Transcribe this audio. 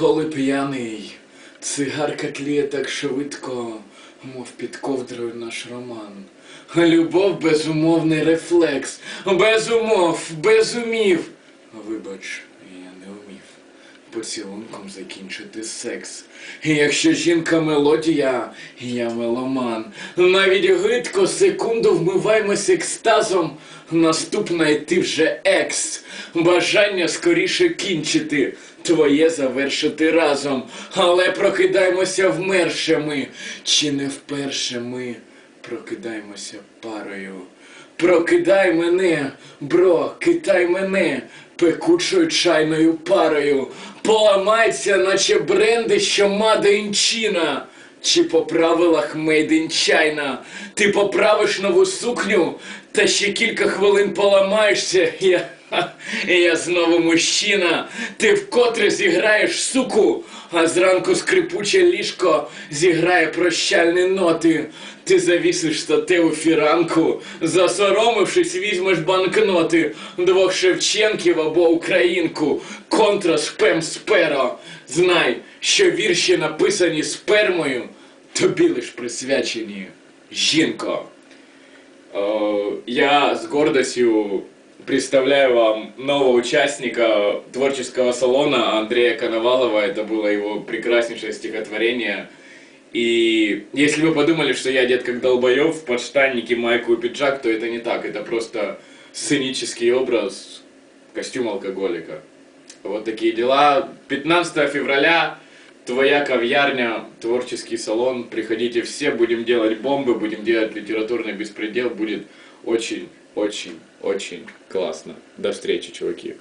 коли п'яний, цигарка тліє так швидко, мов під ковдрою наш роман. Любов безумовний рефлекс, без умов, без умів. Вибач, поцілунком закінчити секс. Якщо жінка мелодія, я меломан. Навіть гидко секунду вмиваємось екстазом. Наступна і ти вже екс. Бажання скоріше кінчити, твоє завершити разом. Але прокидаємося вмерше ми, чи не вперше ми прокидаємося парою. Прокидай мене, бро, китай мене пекучою чайною парою. Поламайся, наче бренди, що мадинчина. Чи по правилах Made in China Ти поправиш нову сукню, та ще кілька хвилин поламаєшся. Я, я знову мужчина. Ти вкотре зіграєш суку, а зранку скрипуче ліжко зіграє прощальні ноти. Ти завісиш статеву фіранку, засоромившись, візьмеш банкноти двох Шевченків або Українку, контра спем сперо. Знай, що вірші написані спермою, тобі лиш присвячені жінко. Э, Я с гордостью представляю вам нового участника творческого салона Андрея Коновалова. Это было его прекраснейшее стихотворение. И если вы подумали, что я одет как долбоев в подштанники, майку и пиджак, то это не так. Это просто сценический образ, костюм алкоголика. Вот такие дела. 15 февраля Твоя ковьярня, творческий салон. Приходите все, будем делать бомбы, будем делать литературный беспредел. Будет очень, очень, очень классно. До встречи, чуваки.